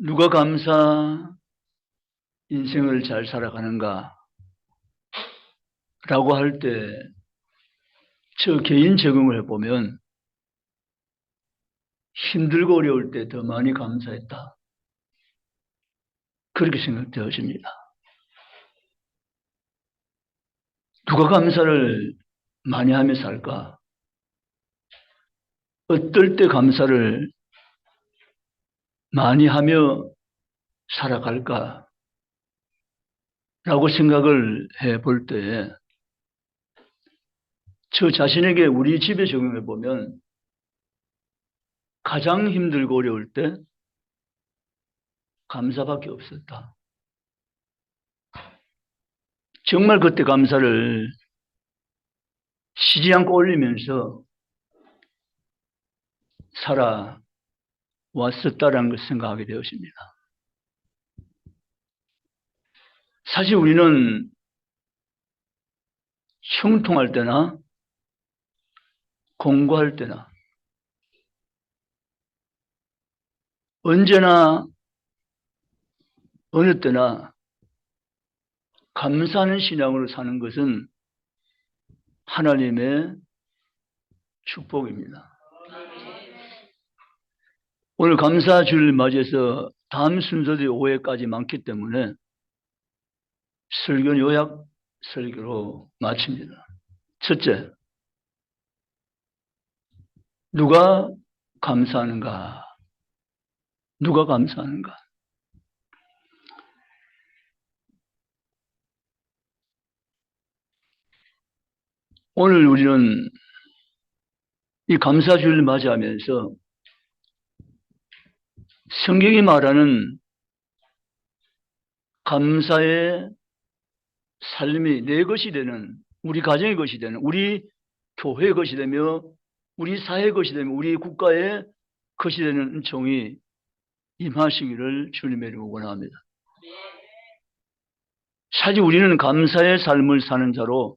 누가 감사 인생을 잘 살아가는가? 라고 할 때, 저 개인 적응을 해보면, 힘들고 어려울 때 더 많이 감사했다. 그렇게 생각되어집니다. 누가 감사를 많이 하며 살까? 어떨 때 감사를 많이 하며 살아갈까? 라고 생각을 해 볼 때, 저 자신에게 우리 집에 적용해 보면, 가장 힘들고 어려울 때, 감사밖에 없었다. 정말 그때 감사를 쉬지 않고 올리면서 살아 왔었다라는 것을 생각하게 되었습니다. 사실 우리는 형통할 때나 공부할 때나 언제나 어느 때나 감사하는 신앙으로 사는 것은 하나님의 축복입니다. 오늘 감사 주를 맞이해서 다음 순서들이 5회까지 많기 때문에 설교 요약 설교로 마칩니다. 첫째, 누가 감사하는가? 누가 감사하는가? 오늘 우리는 이 감사주를 맞이하면서 성경이 말하는 감사의 삶이 내 것이 되는 우리 가정의 것이 되는 우리 교회의 것이 되며 우리 사회의 것이 되며 우리 국가의 것이 되는 은총이 임하시기를 주님의 원합니다. 사실 우리는 감사의 삶을 사는 자로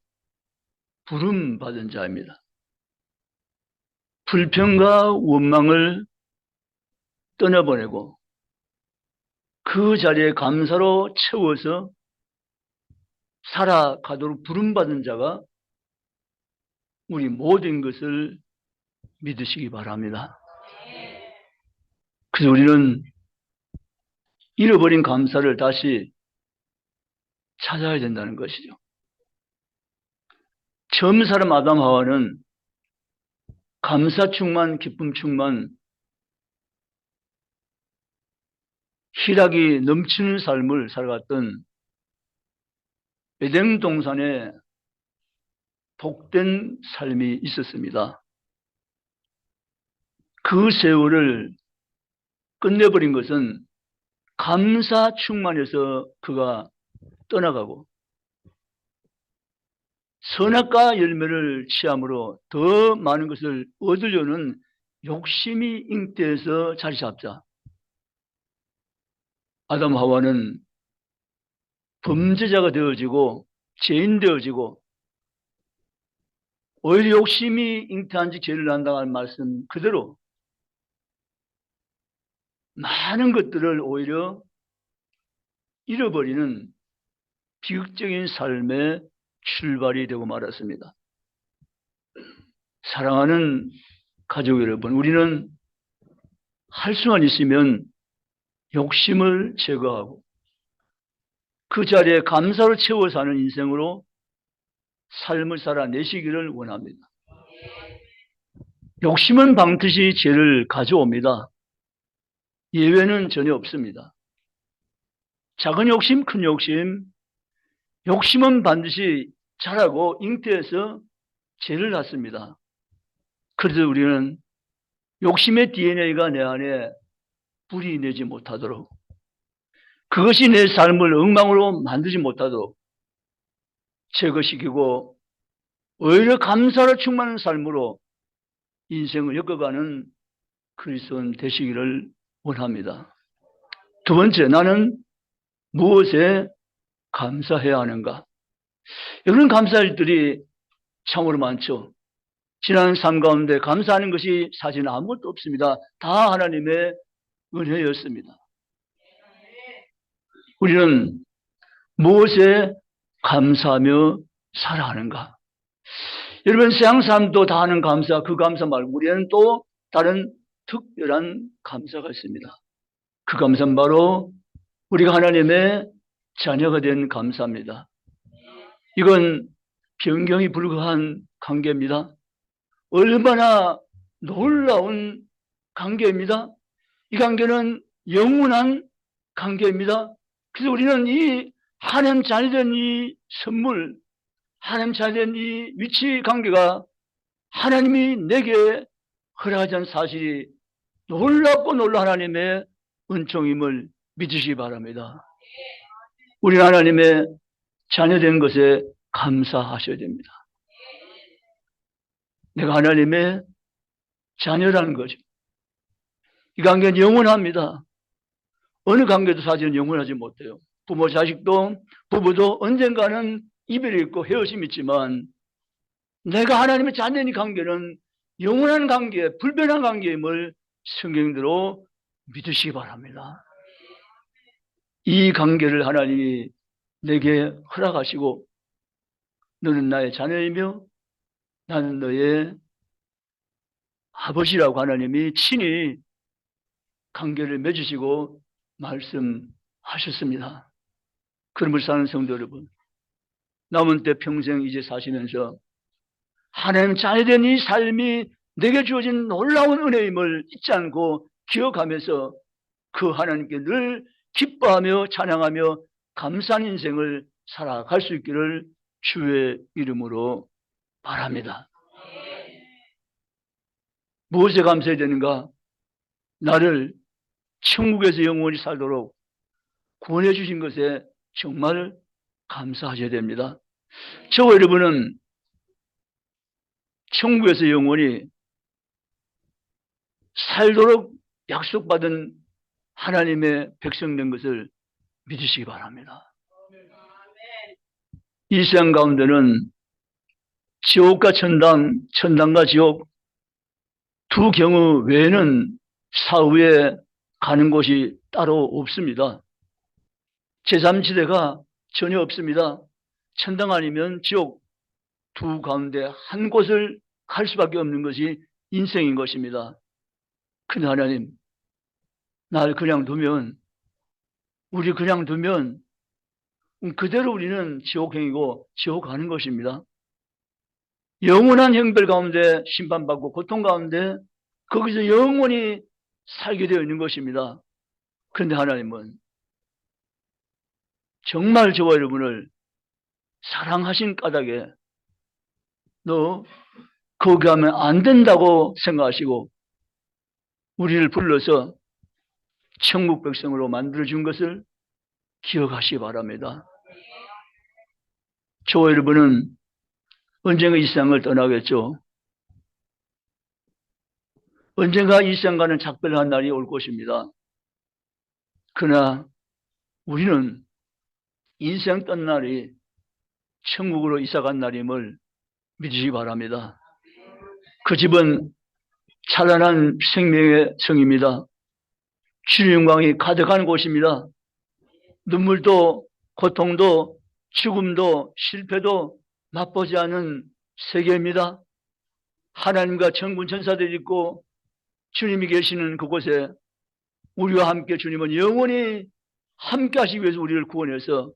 부름 받은 자입니다. 불평과 원망을 떠나보내고 그 자리에 감사로 채워서 살아가도록 부름받은 자가 우리 모든 것을 믿으시기 바랍니다. 그래서 우리는 잃어버린 감사를 다시 찾아야 된다는 것이죠. 처음 사람 아담 하와는 감사 충만, 기쁨 충만, 희락이 넘치는 삶을 살아갔던 에덴 동산에 복된 삶이 있었습니다. 그 세월을 끝내버린 것은 감사 충만해서 그가 떠나가고 선악과 열매를 취함으로 더 많은 것을 얻으려는 욕심이 잉태해서 자리 잡자. 아담 하와는 범죄자가 되어지고 죄인 되어지고 오히려 욕심이 잉태한 지 죄를 난다는 말씀 그대로 많은 것들을 오히려 잃어버리는 비극적인 삶의 출발이 되고 말았습니다. 사랑하는 가족 여러분, 우리는 할 수만 있으면 욕심을 제거하고 그 자리에 감사로 채워 사는 인생으로 삶을 살아내시기를 원합니다. 욕심은 방듯이 죄를 가져옵니다. 예외는 전혀 없습니다. 작은 욕심, 큰 욕심, 욕심은 반드시 자라고 잉태해서 죄를 낳습니다. 그래서 우리는 욕심의 DNA가 내 안에 불이 내지 못하도록 그것이 내 삶을 엉망으로 만들지 못하도록 제거시키고 오히려 감사로 충만한 삶으로 인생을 엮어가는 그리스도인 되시기를 원합니다. 두 번째, 나는 무엇에 감사해야 하는가? 이런 감사 일들이 참으로 많죠. 지난 삶 가운데 감사하는 것이 사실 아무것도 없습니다. 다 하나님의 은혜였습니다. 우리는 무엇에 감사하며 살아가는가? 여러분 사람도 다 하는 감사, 그 감사 말고 우리는 또 다른 특별한 감사가 있습니다. 그 감사는 바로 우리가 하나님의 자녀가 된 감사입니다. 이건 변경이 불가한 관계입니다. 얼마나 놀라운 관계입니다. 이 관계는 영원한 관계입니다. 그래서 우리는 이 하나님 자녀된 이 선물, 하나님 자녀된 이 위치 관계가 하나님이 내게 허락하지 사실이 놀랍고 놀라 하나님의 은총임을 믿으시기 바랍니다. 우리 하나님의 자녀된 것에 감사하셔야 됩니다. 내가 하나님의 자녀라는 거죠. 이 관계는 영원합니다. 어느 관계도 사실은 영원하지 못해요. 부모 자식도 부부도 언젠가는 이별이 있고 헤어짐이 있지만 내가 하나님의 자녀인 관계는 영원한 관계, 불변한 관계임을 성경대로 믿으시기 바랍니다. 이 관계를 하나님이 내게 허락하시고 너는 나의 자녀이며 나는 너의 아버지라고 하나님이 친히 관계를 맺으시고 말씀하셨습니다. 그럼을 사는 성도 여러분, 남은 때 평생 이제 사시면서 하나님 자녀된 이 삶이 내게 주어진 놀라운 은혜임을 잊지 않고 기억하면서 그 하나님께 늘 기뻐하며 찬양하며 감사한 인생을 살아갈 수 있기를 주의 이름으로 바랍니다. 무엇에 감사해야 되는가? 나를 천국에서 영원히 살도록 구원해 주신 것에 정말 감사하셔야 됩니다. 저 여러분은 천국에서 영원히 살도록 약속받은 하나님의 백성 된 것을 믿으시기 바랍니다. 이 세상 가운데는 지옥과 천당, 천당과 지옥 두 경우 외에는 사후에 가는 곳이 따로 없습니다. 제3지대가 전혀 없습니다. 천당 아니면 지옥 두 가운데 한 곳을 갈 수밖에 없는 것이 인생인 것입니다. 근데 하나님, 날 그냥 두면, 우리 그냥 두면, 그대로 우리는 지옥행이고 지옥 가는 것입니다. 영원한 형벌 가운데 심판받고 고통 가운데 거기서 영원히 살게 되어 있는 것입니다. 그런데 하나님은 정말 저와 여러분을 사랑하신 까닭에 너 거기 가면 안 된다고 생각하시고 우리를 불러서 천국 백성으로 만들어 준 것을 기억하시기 바랍니다. 저와 여러분은 언젠가 이 세상을 떠나겠죠. 언젠가 이 세상과는 작별한 날이 올 것입니다. 그러나 우리는 인생 떤 날이 천국으로 이사간 날임을 믿으시기 바랍니다. 그 집은 찬란한 생명의 성입니다. 주의 영광이 가득한 곳입니다. 눈물도 고통도 죽음도 실패도 맛보지 않은 세계입니다. 하나님과 천군 천사들이 있고 주님이 계시는 그곳에 우리와 함께 주님은 영원히 함께 하시기 위해서 우리를 구원해서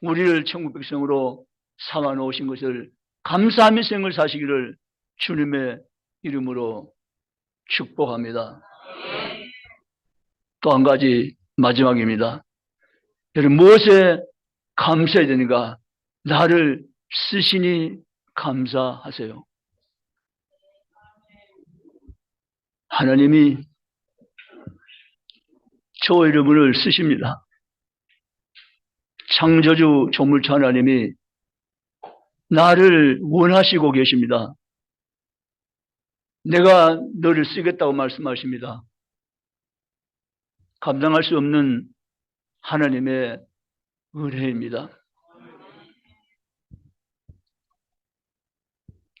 우리를 천국 백성으로 삼아 놓으신 것을 감사하며 생을 사시기를 주님의 이름으로 축복합니다. 또 한 가지 마지막입니다. 여러분 무엇에 감사해야 되는가? 나를 쓰시니 감사하세요. 하나님이 저 여러분을 쓰십니다. 창조주 조물주 하나님이 나를 원하시고 계십니다. 내가 너를 쓰겠다고 말씀하십니다. 감당할 수 없는 하나님의 은혜입니다.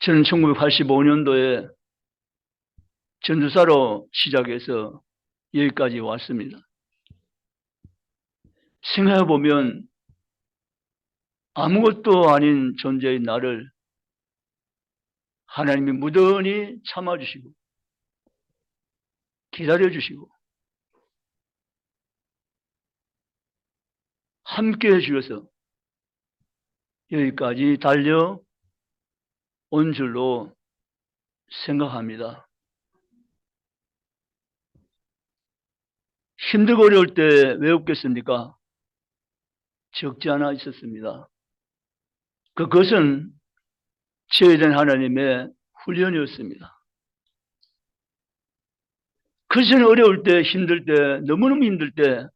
저는 1985년도에 전도사로 시작해서 여기까지 왔습니다. 생각해 보면 아무것도 아닌 존재인 나를 하나님이 무던히 참아주시고 기다려주시고 함께 해주셔서 여기까지 달려온 줄로 생각합니다. 힘들고 어려울 때 왜 없겠습니까? 적지 않아 있었습니다. 그것은 대한 하나님의 훈련이었습니다. 그 전에 어려울 때, 힘들 때, 너무너무 힘들 때,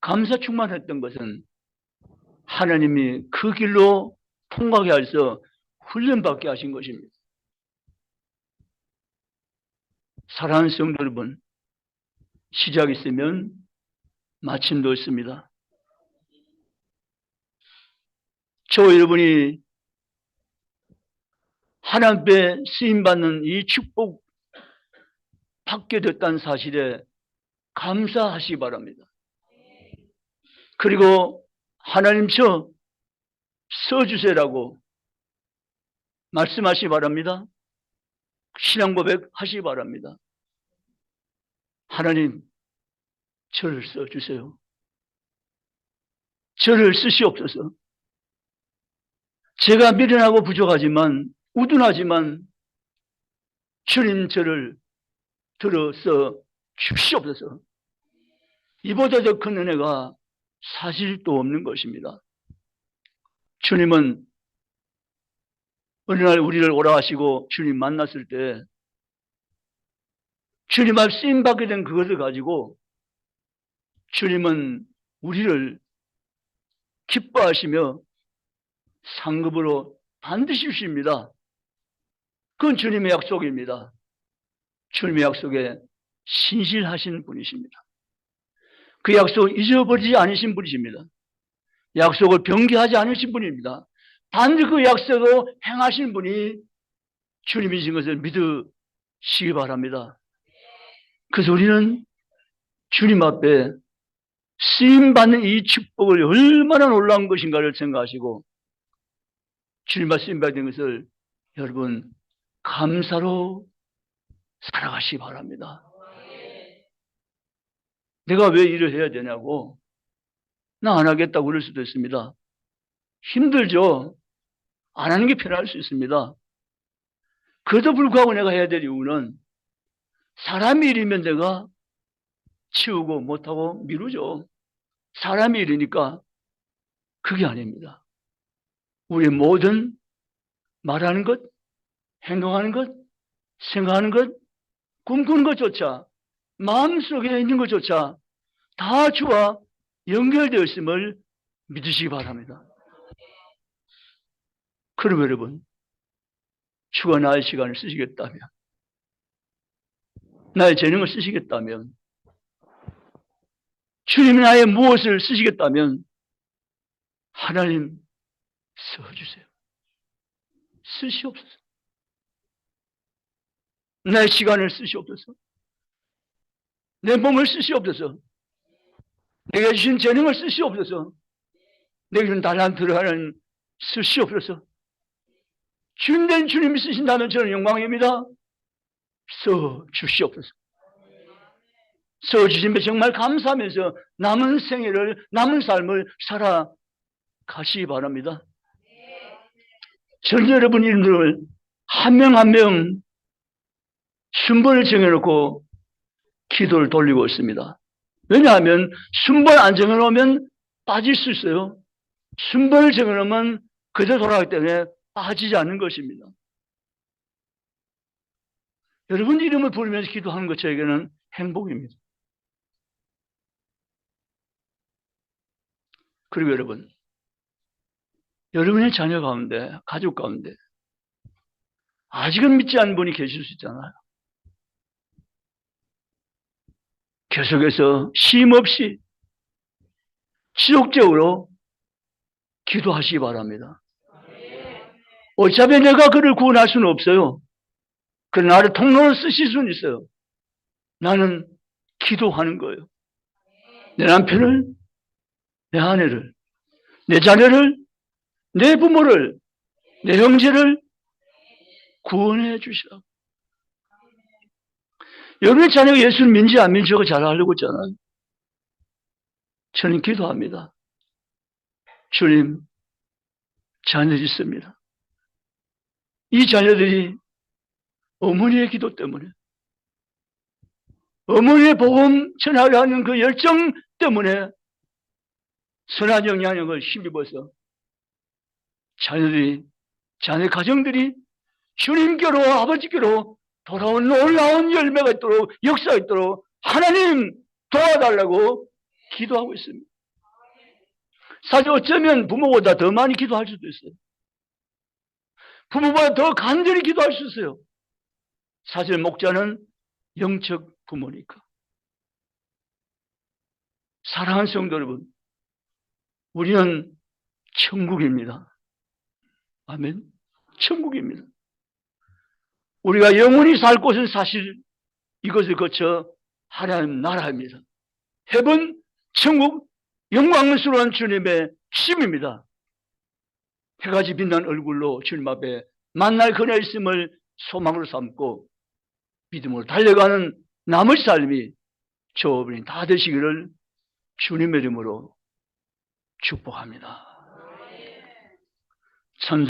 감사 충만했던 것은 하나님이 그 길로 통과하게 하셔서 훈련받게 하신 것입니다. 사랑하는 성도 여러분, 시작 있으면 마침도 있습니다. 저 여러분이 하나님 앞에 쓰임받는 이 축복 받게 됐다는 사실에 감사하시 기 바랍니다. 그리고 하나님 저 써주세요라고 말씀하시 기 바랍니다. 신앙 고백 하시 기 바랍니다. 하나님, 저를 써주세요. 저를 쓰시옵소서. 제가 미련하고 부족하지만, 우둔하지만, 주님 저를 들어서 주시옵소서. 이보다 더 큰 은혜가 사실 또 없는 것입니다. 주님은 어느 날 우리를 오라 하시고 주님 만났을 때 주님 앞 쓰임 받게 된 그것을 가지고 주님은 우리를 기뻐하시며 상급으로 반드시 주십니다. 그건 주님의 약속입니다. 주님의 약속에 신실하신 분이십니다. 그 약속 잊어버리지 않으신 분이십니다. 약속을 변개하지 않으신 분입니다. 반드시 그 약속을 행하신 분이 주님이신 것을 믿으시기 바랍니다. 그래서 우리는 주님 앞에 쓰임 받는 이 축복을 얼마나 놀라운 것인가를 생각하시고 주님 앞에 쓰임 받는 것을 여러분 감사로 살아가시기 바랍니다. 내가 왜 일을 해야 되냐고 나 안 하겠다고 그럴 수도 있습니다. 힘들죠. 안 하는 게 편할 수 있습니다. 그래도 불구하고 내가 해야 될 이유는 사람이 일이면 내가 치우고 못하고 미루죠. 사람이 일이니까 그게 아닙니다. 우리 모든 말하는 것, 행동하는 것, 생각하는 것, 꿈꾸는 것조차, 마음속에 있는 것조차 다 주와 연결되어 있음을 믿으시기 바랍니다. 그럼 여러분, 주가 나의 시간을 쓰시겠다면, 나의 재능을 쓰시겠다면, 주님이 나의 무엇을 쓰시겠다면, 하나님 써주세요. 쓰시옵소서. 내 시간을 쓰시옵소서. 내 몸을 쓰시옵소서. 내게 주신 재능을 쓰시옵소서. 내게 주신 달란트를 하는 쓰시옵소서. 주님된 주님이 쓰신다면 저는 영광입니다. 써 주시옵소서. 써 주시면 정말 감사하면서 남은 생애를, 남은 삶을 살아가시기 바랍니다. 전 여러분 이름들을 한명 한 명 순번을 정해놓고 기도를 돌리고 있습니다. 왜냐하면 순번 안 정해놓으면 빠질 수 있어요. 순번을 정해놓으면 그대로 돌아가기 때문에 빠지지 않는 것입니다. 여러분 이름을 부르면서 기도하는 것 저에게는 행복입니다. 그리고 여러분, 여러분의 자녀 가운데, 가족 가운데 아직은 믿지 않는 분이 계실 수 있잖아요. 계속해서 쉼 없이 지속적으로 기도하시기 바랍니다. 어차피 내가 그를 구원할 수는 없어요. 그 나를 통로로 쓰실 수는 있어요. 나는 기도하는 거예요. 내 남편을 내 아내를, 내 자녀를, 내 부모를, 내 형제를 구원해 주시라. 여러분의 자녀가 예수를 믿는지 안 믿는지 잘 알고 있잖아요. 저는 기도합니다. 주님, 자녀들이 있습니다. 이 자녀들이 어머니의 기도 때문에, 어머니의 복음 전하려 하는 그 열정 때문에 선한 영향력을 힘입어서 자녀들이, 자녀 가정들이 주님께로, 아버지께로 돌아온 놀라운 열매가 있도록, 역사가 있도록 하나님 도와달라고 기도하고 있습니다. 사실 어쩌면 부모보다 더 많이 기도할 수도 있어요. 부모보다 더 간절히 기도할 수 있어요. 사실 목자는 영적 부모니까. 사랑하는 성도 여러분, 우리는 천국입니다. 아멘. 천국입니다. 우리가 영원히 살 곳은 사실 이것을 거쳐 하나님 나라입니다. 해본 천국 영광스러운 주님의 힘입니다. 해가지 빛난 얼굴로 주님 앞에 만날 그녀 있음을 소망으로 삼고 믿음으로 달려가는 남의 삶이 저분이 다 되시기를 주님의 이름으로 축복합니다. 천